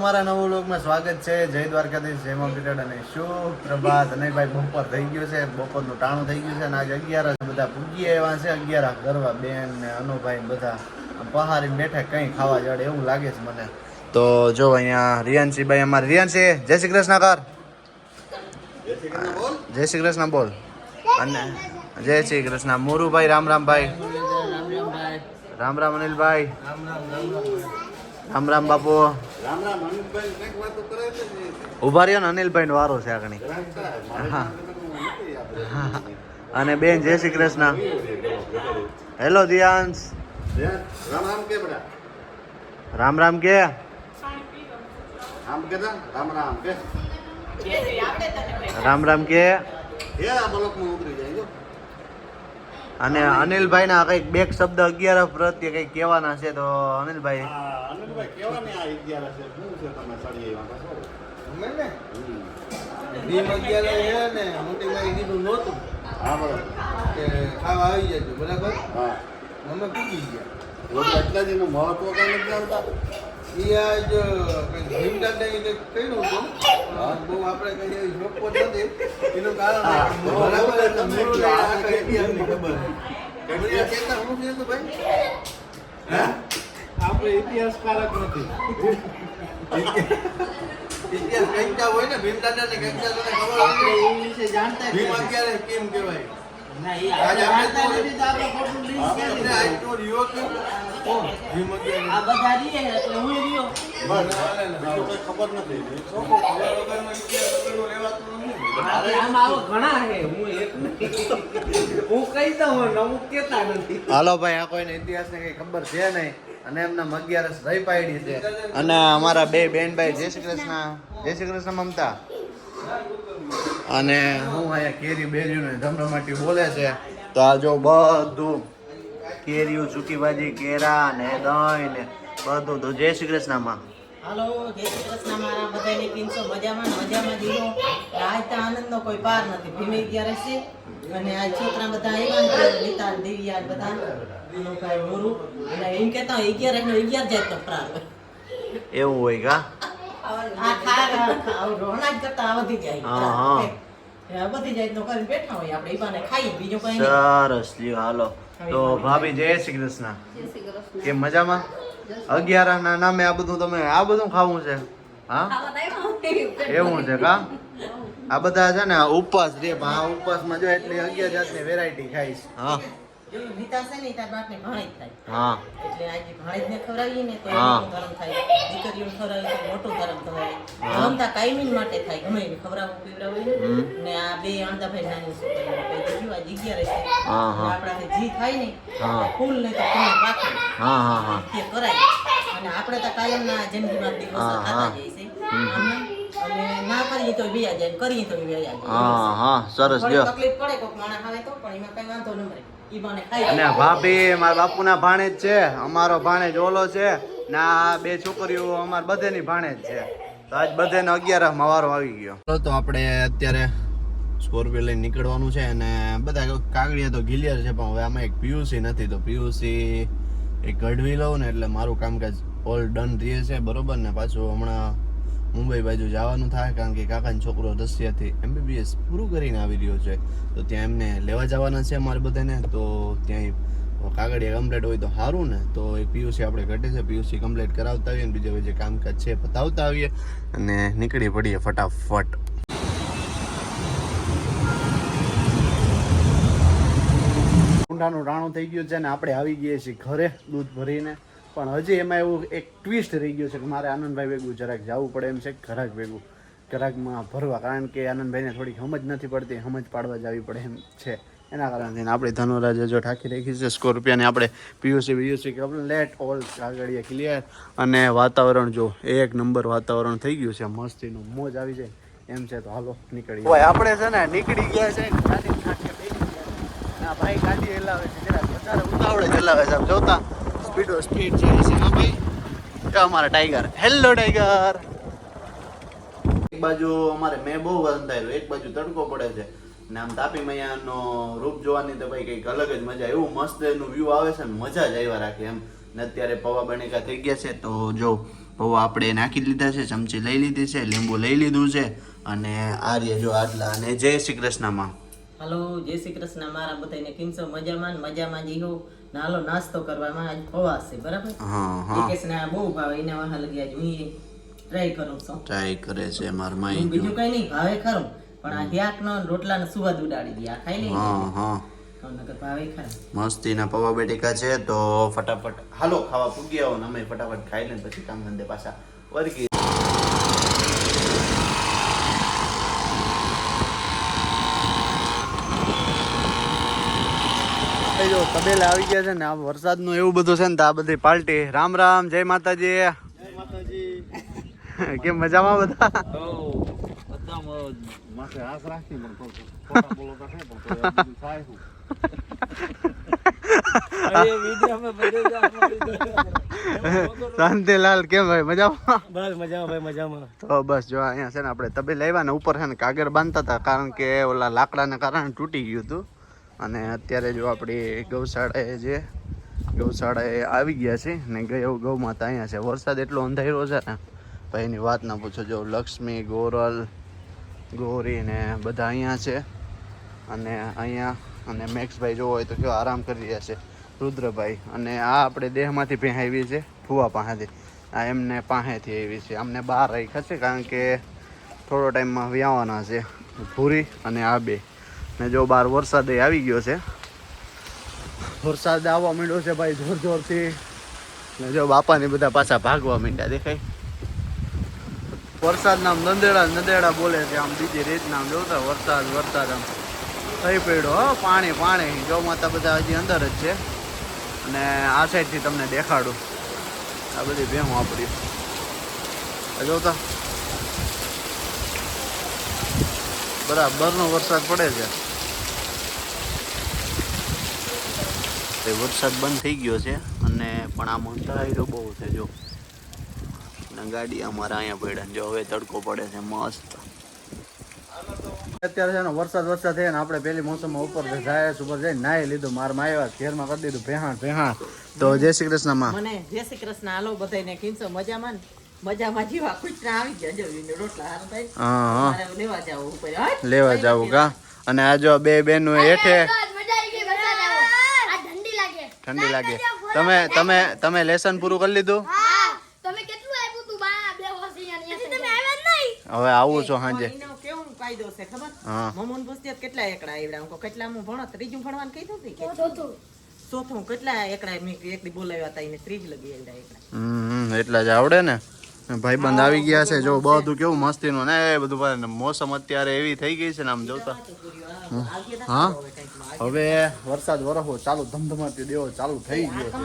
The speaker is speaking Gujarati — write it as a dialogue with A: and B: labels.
A: તમારા નવો લોકમાં સ્વાગત છે. જય દ્વારકાધીશ, જય મોકીટેડ અને શું પ્રભાત. અને ભાઈ બપોર થઈ ગયું છે. બપોરનું ટાણું થઈ ગયું છે અને આજે અગિયાર બધા પૂગી આવ્યા છે. અગિયાર ગરવા બેન ને અનુભાઈ બધા પહાડી બેઠા કંઈ ખાવા જડે એવું લાગે છે મને. તો જો અહીંયા રિયાનસી ભાઈ અમારે રિયાનસી જય શ્રી કૃષ્ણ કર. જય શ્રી કૃષ્ણ બોલ. અને જય શ્રી કૃષ્ણ. મોરુભાઈ રામ રામ ભાઈ રામ રામ અનિલભાઈ રામ રામ બાપુ ઊભા રહ્યો ને અનિલભાઈ વારો છે આગળ. અને બેન જય શ્રી કૃષ્ણ. હેલો દિયાંશ.
B: રામ રામ કે બડા
A: રામ રામ કે?
B: રામ કે રામ રામ કે?
A: રામ રામ કે? અને અનિલભાઈ ના કંઈક બે શબ્દ અગિયાર પ્રત્યે કંઈક કહેવાના છે તો અનિલભાઈ.
B: આ કેવા ને આ અગિયાર છે? શું છે તમે પાછો
C: અમે ને? ભીમ છે ને મોટી માઈ કીધું નહોતું.
B: હા બરોબર.
C: કે ખાવા આવી જજો બરાબર?
B: હા.
C: અમે પૂગી ગયા.
B: એટલા જ એનું મહત્વ કઈ નથી જાણતા
C: એ આજ ભીમ દાદા એ કહ્યું હતું. બહુ આપણે કઈ એવી શોખો નથી. એનું કારણ બરાબર. એટલે મૂળ ખબર. હું છે તો ભાઈ? હે? આપણે ઇતિહાસકારક નથી. ઇતિહાસ કહેતા હોય ને ભીમ દાદા ને. કહેતા તને ખબર હોય ભીમ અગિયારે કેમ કહેવાય? આજે આપણે તો આપણે આજનો યુવક ભીમ અગિયારે
B: બસ બીજું કઈ ખબર નથી.
A: હાલો ભાઈ આ કોઈને ઇતિહાસને કઈ ખબર છે નહીં. અને એમના અગિયારસ રહી પાડી છે. અને અમારા બે બેનભાઈ જય શ્રી કૃષ્ણ. જય શ્રી કૃષ્ણ મમતા. અને હું અહીંયા કેરી બેરીને ને ધમધમાટી બોલે છે. તો આ જો બધું કેરીયું સૂકી ભાજી કેરા ને દહીં ને બધું તો જય શ્રી કૃષ્ણમાં.
D: હાલો જય શ્રી કૃષ્ણ મારા બધાને કેમ મજામાં મજામાં જીવો આજ તો આનંદનો કોઈ પાર નથી. ભીમે અગિયાર છે અને આ છોકરા બધા આવ્યા નીતા દેવિયા બધા. અનુભાઈ ગુરુ અને એમ કહેતા હોય અગિયાર એટલે અગિયાર જાય તો પ્રાર
A: એવું હોય કા?
D: આ ખા રોણા જ કરતા વધી જાય.
A: હા, હા.
D: આ જાય તો કરીને બેઠા હોય આપણે ઈ બાને બીજું કઈ
A: સરસ લ્યો હાલો. તો ભાભી જય શ્રી કૃષ્ણ. કેમ મજામાં? અગિયાર ના નામે આ બધું તમે આ બધું ખાવું છે? હા? એવું છે કા? આ બધા છે ને ઉપવાસ રે હા ઉપવાસમાં જો એટલી અગિયાર જાતની વેરાયટી ખાઈશ. હા.
D: જો નીતા છે ને તાર બાપને ભાણે જ થાય.
A: હા.
D: એટલે આજે ભાણેજને ખવડાવીએ ને તો ધર્મ થાય. દીકરીઓને ખવડાવીએ તો મોટું ધર્મ થાય.
A: હા.
D: કાયમી માટે થાય. ગમે એને ખવડાવવું પીવડાવવું ને આ બે અણદાભાઈ નાની છોકરીઓ કઈ તો જગ્યા રહે છે.
A: હા, હા.
D: આપણાથી જી થાય ને ફૂલ ને તો ફૂલ પાકે.
A: હા હા હા.
D: તે કરાય. અને આપણે તો કાયમના જિંદગીમાં દિવસો થતા જાય છે અને ના કરીએ તો જાય કરીએ તો વ્યા જાય
A: હા હા. સરસ
D: તકલીફ પડે કોક માણસ આવે તો પણ એમાં કઈ વાંધો ન મળે.
A: અને ભાભી મારા બાપુના ભાણેજ છે. અમારો ભાણેજ ઓલો છે. ને આ બે છોકરીઓ અમાર બધેની ભાણેજ છે. તો આજ બધેને અગિયાર માવારો આવી ગયો. તો આપણે અત્યારે સ્કોર્પિયો લઈને નીકળવાનું છે અને બધા કાગળિયા તો ગિલિયર છે પણ હવે આમાં એક પીયુસી નથી. તો પીયુસી એક કઢવી લઉં ને એટલે મારું કામકાજ ઓલ ડન રહે છે બરોબર ને? પાછું હમણાં મુંબઈ બાજુ જવાનું થાય કારણ કે કાકાનો છોકરો રશિયાથી એમબીબીએસ પૂરું કરીને આવી રહ્યો છે. તો ત્યાં એમને લેવા જવાના છે અમારે બધાને. તો ત્યાં કાગળિયા કમ્પ્લીટ હોય તો સારું ને. તો એક પીયુસી આપણે ઘટે છે. પીયુસી કમ્પ્લીટ કરાવતા આવીએ ને બીજા જે કામકાજ છે પતાવતા આવીએ અને નીકળી પડીએ ફટાફટ. ઊંડાનું રાણું થઈ ગયું છે ને આપણે આવી ગઈએ છીએ ઘરે દૂધ ભરીને. પણ હજી એમાં એવું એક ટ્વિસ્ટ રહી ગયું છે કે મારે આનંદભાઈ ભેગું જરાક જવું પડે એમ છે, ઘરાક ભેગું. ઘરાકમાં ભરવા, કારણ કે આનંદભાઈને થોડી સમજ નથી પડતી સમજ પાડવા જવી પડે એમ છે. એના કારણે આપણે ધનુરાજ જો ઠાકી રાખી છે સ્કોર્પિયોને આપણે પીયુસી બીયુસી લેટ ઓલ કાગળિયા ક્લિયર અને વાતાવરણ જો, એક નંબર વાતાવરણ થઈ ગયું છે, મસ્તીનું મોજ આવી જાય એમ છે, તો હાલો નીકળી ભાઈ આપણે છે ને નીકળી ગયા છે, ગાડી ભાઈ ગાડી હલાવે છે જરા ઉતાવળે ચલાવે છે જોતા. સ્પીડો સ્પીડ છે છે હા ભાઈ અમારા ટાઈગર હેલો ટાઈગર એક બાજુ અમારે મેં બહુ વંધાયેલું, એક બાજુ તડકો પડે છે. ને આમ તાપી મૈયાનો રૂપ જોવાની તો ભાઈ કંઈક અલગ જ મજા એવું મસ્ત એનું વ્યૂ આવે છે મજા જ આવ્યા રાખે એમ. ને અત્યારે પૌવા બનેકા થઈ ગયા છે, તો જો, પૌવા આપણે નાખી લીધા છે, ચમચી લઈ લીધી છે, લીંબુ લઈ લીધું છે, અને આર્ય જો આટલા અને જય શ્રી કૃષ્ણમાં.
D: હલો જય શ્રી કૃષ્ણ. મારા બધાને કેમ છો? મજામાં મજામાં જીવો ને હાલો નાસ્તો કરવામાં આજ ખવાશે બરાબર?
A: હા હા.
D: વિકેશને આ બહુ ભાવે એના વાહા લગી આજ હું ટ્રાય કરું છું.
A: ટ્રાય કરે છે માર માઈ
D: બીજું કઈ નહીં ભાવે ખરું. પણ આ શાકનો ને રોટલાનો સુવાદ ઉડાડી દે આ ખાઈ લઈ
A: હા હા. મસ્તીના પૌવા બેટીકા છે તો ફટાફટ હાલો ખાવા પૂગ્યા ને અમે ફટાફટ ખાઈ લઈને પછી કામ ધંધે પાછા વર્ગી જો તબેલા આવી ગયા છે ને આ વરસાદનું એવું બધું છે ને તો આ બધી પાર્ટી. રામ રામ જય માતાજી. કેમ મજામાં બધા? શાંતિલાલ કેમ ભાઈ મજામાં?
E: બસ મજામાં ભાઈ મજામાં.
A: તો બસ જો અહીંયા છે ને આપણે તબે આવ્યા ને ઉપર છે ને કાગળ બાંધતા હતા કારણ કે ઓલા લાકડાના કારણે તૂટી ગયું હતું. અને અત્યારે જો આપણી ગૌશાળાએ જે ગૌશાળાએ આવી ગયા છે ને ગૌ ગૌ માતા અહીંયા છે. વરસાદ એટલો અંધાર્યો છે ને ભાઈ એની વાત ના પૂછો. જો લક્ષ્મી, ગોરલ, ગોરી ને બધા અહીંયા છે. અને અહીંયા, અને મેક્સભાઈ જોવો હોય તો કેવો આરામ કરી રહ્યા છે. રુદ્રભાઈ, અને આ આપણે દેહમાંથી ભેહ આવી છે ફુવા પાસેથી. આ એમને પાસેથી આવી છે. અમને બહાર રાખ્યા છે કારણ કે થોડો ટાઈમમાં વ્યાવાના છે ભૂરી અને આ બે. ને જો બહાર વરસાદ આવી ગયો છે. વરસાદ આવવા માંડ્યો છે ભાઈ, જોર જોરથી. ને જો બાપાને બધા પાછા ભાગવા માંડ્યા, દેખાય. વરસાદ નામ નંદેડા નંદેડા બોલે છે, આમ બીજી રીતના આમ, જોતા વરસાદ વરસાદ આમ. થઈ પડ્યો, હો, પાણી પાણી. જો માતા બધા હજી અંદર જ છે. અને આ સાઈડથી તમને દેખાડું. આ બધી ભેહું આપણી જોતા. બરાબરનો વરસાદ પડે છે. તે વરસાદ બંધ થઈ ગયો છે અને પણ આ અંધાર્યો બહુ છે જો. અને ગાડી અમારા અહીંયા પડ્યા જો હવે તડકો પડે છે મસ્ત. અત્યારે છે ને વરસાદ વરસાદ થયો ને આપણે પેલી મોસમમાં ઉપર જાય ઉપર જઈને નાહી લીધું માર આવ્યા ઘેરમાં કરી દીધું ભેહાણ ભેહાણ. તો જય શ્રી કૃષ્ણમાં.
D: મને જય શ્રી કૃષ્ણ હાલો બધાને કેમ છો મજામાં મજામાં જીવા કુતરા આવી ગયા જો રોટલા હાર ભાઈ
A: હા હા.
D: લેવા જાવ ઉપર
A: લેવા જાવું કા? અને આ જો બે બેનો હેઠે
F: ઠંડી લાગે.
A: તમે તમે તમે લેસન પૂરું કરી લીધું?
F: હા. તમે કેટલું આપ્યું તું? બા બે વર્ષ અહીંયા તમે આવ્યા જ નહીં.
A: હવે આવું છો સાંજે.
D: કાયદો છે ખબર?
A: હા.
D: પૂછતી કેટલા એકડા આવડ્યા હું કેટલા હું ભણો ત્રીજું ભણવાનું કહી દઉં કે
F: ચોથું.
D: ચોથું. કેટલા એકડા મેં એક બોલાવ્યા હતા એને ત્રીજ લગી આવ્યા એકડા.
A: હમ એટલા જ આવડે ને? ભાઈબંધ આવી ગયા છે. જો બધું કેવું મસ્તીનું ને બધું ભાઈ મોસમ અત્યારે એવી થઈ ગઈ છે ને આમ જોતા. હા. હવે વરસાદ વરસવો ચાલુ ધમધમાતી દેવો ચાલુ થઈ ગયો છે.